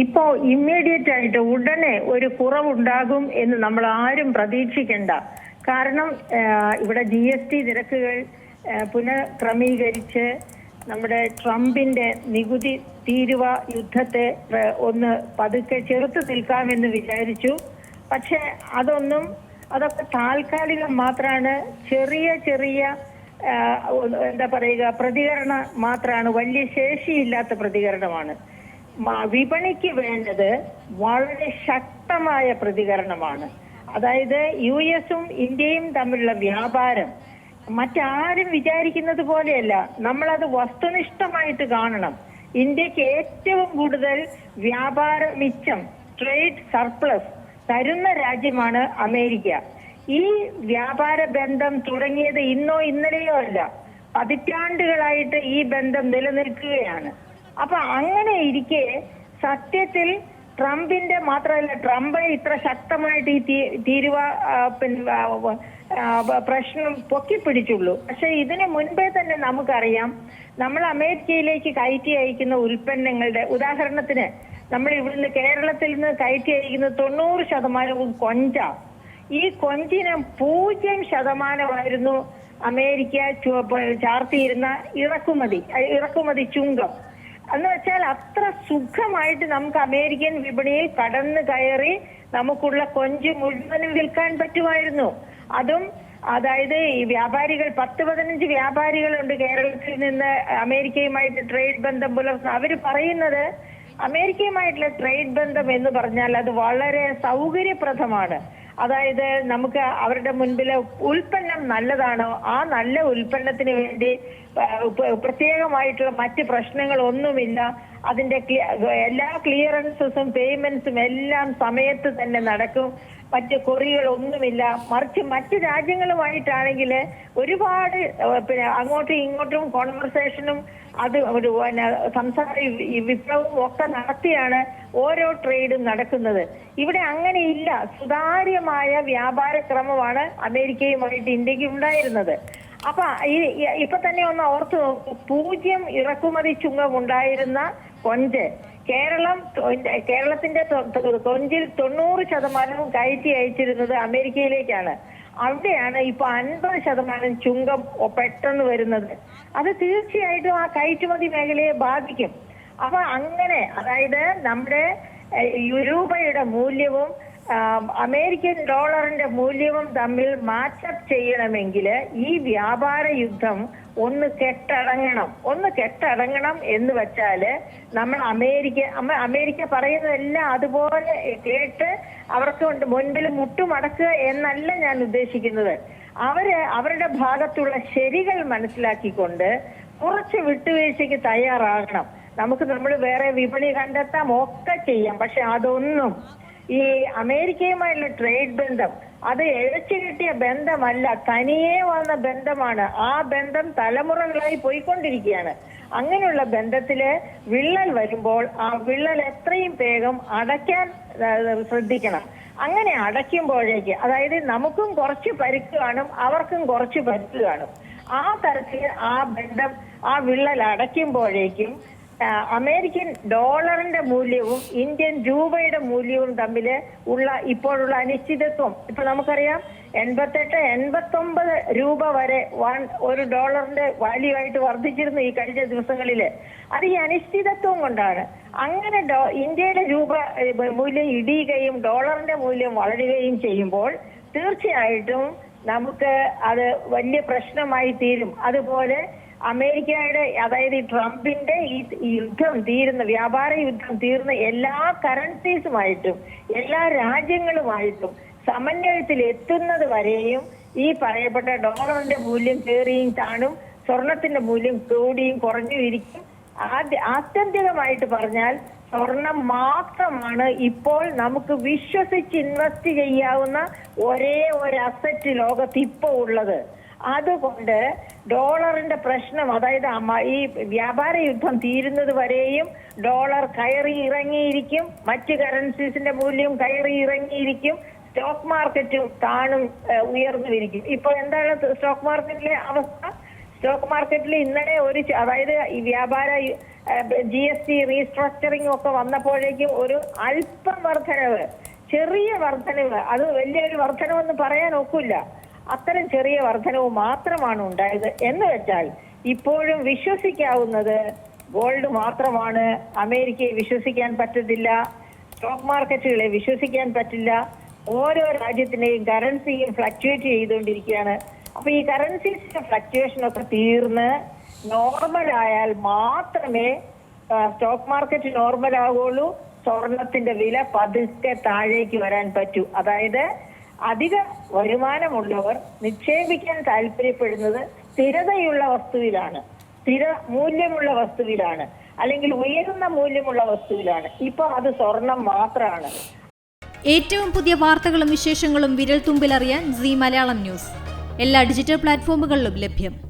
ഇപ്പോ ഇമ്മീഡിയറ്റ് ആയിട്ട് ഉടനെ ഒരു കുറവുണ്ടാകും എന്ന് നമ്മൾ ആരും പ്രതീക്ഷിക്കേണ്ട. കാരണം ഇവിടെ ജി എസ് ടി നിരക്കുകൾ പുനഃക്രമീകരിച്ച് നമ്മുടെ ട്രംപിന്റെ നികുതി തീരുവ യുദ്ധത്തെ ഒന്ന് പതുക്കെ ചെറുത്തു നിൽക്കാമെന്ന് വിചാരിച്ചു. പക്ഷെ അതൊന്നും അതൊക്കെ താൽക്കാലികം മാത്രമാണ് ചെറിയ ചെറിയ എന്താ പറയുക പ്രതികരണം മാത്രമാണ് വലിയ ശേഷിയില്ലാത്ത പ്രതികരണമാണ്. വിപണിക്ക് വേണ്ടത് വളരെ ശക്തമായ പ്രതികരണമാണ്. അതായത് യു എസും ഇന്ത്യയും തമ്മിലുള്ള വ്യാപാരം മറ്റാരും വിചാരിക്കുന്നത് പോലെയല്ല. നമ്മളത് വസ്തുനിഷ്ഠമായിട്ട് കാണണം. ഇന്ത്യയ്ക്ക് ഏറ്റവും കൂടുതൽ വ്യാപാര മിച്ചം ട്രേഡ് സർപ്ലസ് തരുന്ന രാജ്യമാണ് അമേരിക്ക. ഈ വ്യാപാര ബന്ധം തുടങ്ങിയത് ഇന്നോ ഇന്നലെയോ അല്ല. പതിറ്റാണ്ടുകളായിട്ട് ഈ ബന്ധം നിലനിൽക്കുകയാണ്. അപ്പൊ അങ്ങനെ ഇരിക്കെ സത്യത്തിൽ ട്രംപിന്റെ മാത്രമല്ല ട്രംപ് ഇത്ര ശക്തമായിട്ട് ഈ തീരുവ പിന്നെ പ്രശ്നം പൊക്കിപ്പിടിച്ചുള്ളൂ പക്ഷെ ഇതിന് മുൻപേ തന്നെ നമുക്കറിയാം നമ്മൾ അമേരിക്കയിലേക്ക് കയറ്റി അയക്കുന്ന ഉൽപ്പന്നങ്ങളുടെ ഉദാഹരണത്തിന് നമ്മൾ ഇവിടുന്ന് കേരളത്തിൽ നിന്ന് കയറ്റി അയക്കുന്ന തൊണ്ണൂറ് ശതമാനവും കൊഞ്ച. ഈ കൊഞ്ചിന് പൂജ്യം ശതമാനമായിരുന്നു അമേരിക്ക ചാർത്തിയിരുന്ന ഇറക്കുമതി ഇറക്കുമതി ചുങ്കം. എന്ന് വെച്ചാൽ അത്ര സുഖമായിട്ട് നമുക്ക് അമേരിക്കൻ വിപണിയിൽ കടന്നു കയറി നമുക്കുള്ള കൊഞ്ച് മുഴുവനും വിൽക്കാൻ പറ്റുമായിരുന്നു. അതും അതായത് ഈ വ്യാപാരികൾ പത്ത് പതിനഞ്ച് വ്യാപാരികളുണ്ട് കേരളത്തിൽ നിന്ന് അമേരിക്കയുമായിട്ട് ട്രേഡ് ബന്ധം പുലർത്തുന്ന അവർ പറയുന്നത് അമേരിക്കയുമായിട്ടുള്ള ട്രേഡ് ബന്ധം എന്ന് പറഞ്ഞാൽ അത് വളരെ സൗകര്യപ്രദമാണ്. അതായത് നമുക്ക് അവരുടെ മുൻപിൽ ഉൽപ്പന്നം നല്ലതാണോ ആ നല്ല ഉൽപ്പന്നത്തിന് വേണ്ടി പ്രത്യേകമായിട്ടുള്ള മറ്റ് പ്രശ്നങ്ങളൊന്നുമില്ല. അതിന്റെ എല്ലാ ക്ലിയറൻസസും പേയ്മെന്റ്സും എല്ലാം സമയത്ത് തന്നെ നടക്കും. മറ്റ് കൊറികളൊന്നുമില്ല മറിച്ച് മറ്റ് രാജ്യങ്ങളുമായിട്ടാണെങ്കിൽ ഒരുപാട് പിന്നെ അങ്ങോട്ടും ഇങ്ങോട്ടും കോൺവെർസേഷനും അത് ഒരു പിന്നെ സംസാര വിപ്ലവവും ഒക്കെ നടത്തിയാണ് ഓരോ ട്രേഡും നടക്കുന്നത്. ഇവിടെ അങ്ങനെയില്ല സുതാര്യമായ വ്യാപാര ക്രമമാണ് അമേരിക്കയുമായിട്ട് ഇന്ത്യയ്ക്ക് ഉണ്ടായിരുന്നത്. അപ്പൊ ഈ ഇപ്പൊ തന്നെ ഒന്ന് ഓർത്തു നോക്കൂ. പൂജ്യം ഇറക്കുമതി ചുങ്കം ഉണ്ടായിരുന്ന കൊഞ്ച് കേരളം കേരളത്തിന്റെ കൊഞ്ചിൽ തൊണ്ണൂറ് ശതമാനവും കയറ്റി അയച്ചിരുന്നത് അമേരിക്കയിലേക്കാണ്. അവിടെയാണ് ഇപ്പൊ അൻപത് ശതമാനം ചുങ്കം പെട്ടെന്ന് വരുന്നത്. അത് തീർച്ചയായിട്ടും ആ കയറ്റുമതി മേഖലയെ ബാധിക്കും. അപ്പൊ അങ്ങനെ അതായത് നമ്മുടെ യൂരൂപയുടെ മൂല്യവും അമേരിക്കൻ ഡോളറിന്റെ മൂല്യവും തമ്മിൽ മാച്ചപ്പ് ചെയ്യണമെങ്കിൽ ഈ വ്യാപാര യുദ്ധം ഒന്ന് കെട്ടടങ്ങണം. ഒന്ന് കെട്ടടങ്ങണം എന്ന് വെച്ചാൽ നമ്മൾ അമേരിക്ക അമ- അമേരിക്ക പറയുന്നതെല്ലാം അതുപോലെ കേട്ട് അവർക്ക് മുൻപിൽ മുട്ടുമടക്കുക എന്നല്ല ഞാൻ ഉദ്ദേശിക്കുന്നത്. അവർ അവരുടെ ഭാഗത്തുള്ള ശരികൾ മനസ്സിലാക്കിക്കൊണ്ട് കുറച്ച് വിട്ടുവീഴ്ചയ്ക്ക് തയ്യാറാകണം. നമുക്ക് നമ്മൾ വേറെ വിപണി കണ്ടെത്താം ഒക്കെ ചെയ്യാം. പക്ഷെ അതൊന്നും ഈ അമേരിക്കയുമായുള്ള ട്രേഡ് ബന്ധം അത് എഴച്ചു കിട്ടിയ ബന്ധമല്ല. തനിയെ വന്ന ബന്ധമാണ്. ആ ബന്ധം തലമുറകളായി പോയിക്കൊണ്ടിരിക്കുകയാണ്. അങ്ങനെയുള്ള ബന്ധത്തിൽ വിള്ളൽ വരുമ്പോൾ ആ വിള്ളൽ എത്രയും വേഗം അടയ്ക്കാൻ ശ്രദ്ധിക്കണം. അങ്ങനെ അടയ്ക്കുമ്പോഴേക്ക് അതായത് നമുക്കും കുറച്ച് പരുക്ക് കാണും അവർക്കും കുറച്ച് പരുക്ക് കാണും. ആ തരത്തിൽ ആ ബന്ധം ആ വിള്ളൽ അടയ്ക്കുമ്പോഴേക്കും അമേരിക്കൻ ഡോളറിന്റെ മൂല്യവും ഇന്ത്യൻ രൂപയുടെ മൂല്യവും തമ്മിൽ ഉള്ള ഇപ്പോഴുള്ള അനിശ്ചിതത്വം. ഇപ്പൊ നമുക്കറിയാം എൺപത്തെട്ട് എൺപത്തൊമ്പത് രൂപ വരെ വൺ ഒരു ഡോളറിന്റെ വാല്യൂ ആയിട്ട് വർദ്ധിച്ചിരുന്നു ഈ കഴിഞ്ഞ ദിവസങ്ങളിൽ. അത് ഈ അനിശ്ചിതത്വം കൊണ്ടാണ്. അങ്ങനെ ഇന്ത്യയുടെ രൂപ മൂല്യം ഇടിയുകയും ഡോളറിന്റെ മൂല്യം വളരുകയും ചെയ്യുമ്പോൾ തീർച്ചയായിട്ടും നമുക്ക് അത് വലിയ പ്രശ്നമായി തീരും. അതുപോലെ അമേരിക്കയുടെ അതായത് ഈ ട്രംപിന്റെ ഈ യുദ്ധം തീരുന്ന വ്യാപാര യുദ്ധം തീർന്ന എല്ലാ കറൻസീസുമായിട്ടും എല്ലാ രാജ്യങ്ങളുമായിട്ടും സമന്വയത്തിൽ എത്തുന്നത് വരെയും ഈ പറയപ്പെട്ട ഡോളറിന്റെ മൂല്യം കയറിയും താണും സ്വർണത്തിന്റെ മൂല്യം കൂടിയും കുറഞ്ഞു ഇരിക്കും. ആദ്യ ആത്യന്തികമായിട്ട് പറഞ്ഞാൽ സ്വർണം മാത്രമാണ് ഇപ്പോൾ നമുക്ക് വിശ്വസിച്ച് ഇൻവെസ്റ്റ് ചെയ്യാവുന്ന ഒരേ ഒരു അസറ്റ് ലോകത്ത് ഇപ്പോൾ ഉള്ളത്. അതുകൊണ്ട് ഡോളറിന്റെ പ്രശ്നം അതായത് ഈ വ്യാപാര യുദ്ധം തീരുന്നത് വരെയും ഡോളർ കയറി ഇറങ്ങിയിരിക്കും മറ്റ് കറൻസീസിന്റെ മൂല്യം കയറി ഇറങ്ങിയിരിക്കും സ്റ്റോക്ക് മാർക്കറ്റും താണും ഉയർന്നു ഇരിക്കും ഇപ്പോൾ എന്താണ് സ്റ്റോക്ക് മാർക്കറ്റിലെ അവസ്ഥ? സ്റ്റോക്ക് മാർക്കറ്റിൽ ഇന്നലെ ഒരു അതായത് ഈ വ്യാപാര ജി എസ് ടി റീസ്ട്രക്ചറിംഗ് ഒക്കെ വന്നപ്പോഴേക്കും ഒരു അല്പം വർധനവ് ചെറിയ വർധനവ്. അത് വലിയൊരു വർധനവെന്ന് പറയാൻ ഒക്കില്ല. അത്തരം ചെറിയ വർധനവ് മാത്രമാണ് ഉണ്ടായത്. എന്ന് വെച്ചാൽ ഇപ്പോഴും വിശ്വസിക്കാവുന്നത് ഗോൾഡ് മാത്രമാണ്. അമേരിക്കയെ വിശ്വസിക്കാൻ പറ്റത്തില്ല. സ്റ്റോക്ക് മാർക്കറ്റുകളെ വിശ്വസിക്കാൻ പറ്റില്ല. ഓരോ രാജ്യത്തിന്റെയും കറൻസിയും ഫ്ലക്ച്വേറ്റ് ചെയ്തുകൊണ്ടിരിക്കുകയാണ്. അപ്പൊ ഈ കറൻസീസിന്റെ ഫ്ലക്ച്വേഷൻ ഒക്കെ തീർന്ന് നോർമൽ ആയാൽ മാത്രമേ സ്റ്റോക്ക് മാർക്കറ്റ് നോർമൽ ആകുള്ളൂ സ്വർണത്തിന്റെ വില പതുക്കെ താഴേക്ക് വരാൻ പറ്റൂ. അതായത് അധിക വരുമാനമുള്ളവർ നിക്ഷേപിക്കാൻ താല്പര്യപ്പെടുന്നത് സ്ഥിരതയുള്ള വസ്തുവിലാണ്. സ്ഥിര മൂല്യമുള്ള വസ്തുവിലാണ്. അല്ലെങ്കിൽ ഉയരുന്ന മൂല്യമുള്ള വസ്തുവിലാണ്. ഇപ്പൊ അത് സ്വർണം മാത്രമാണ് ഏറ്റവും പുതിയ വാർത്തകളും വിശേഷങ്ങളും വിരൽ തുമ്പിലറിയാൻ സി മലയാളം ന്യൂസ്. എല്ലാ ഡിജിറ്റൽ പ്ലാറ്റ്ഫോമുകളിലും ലഭ്യം.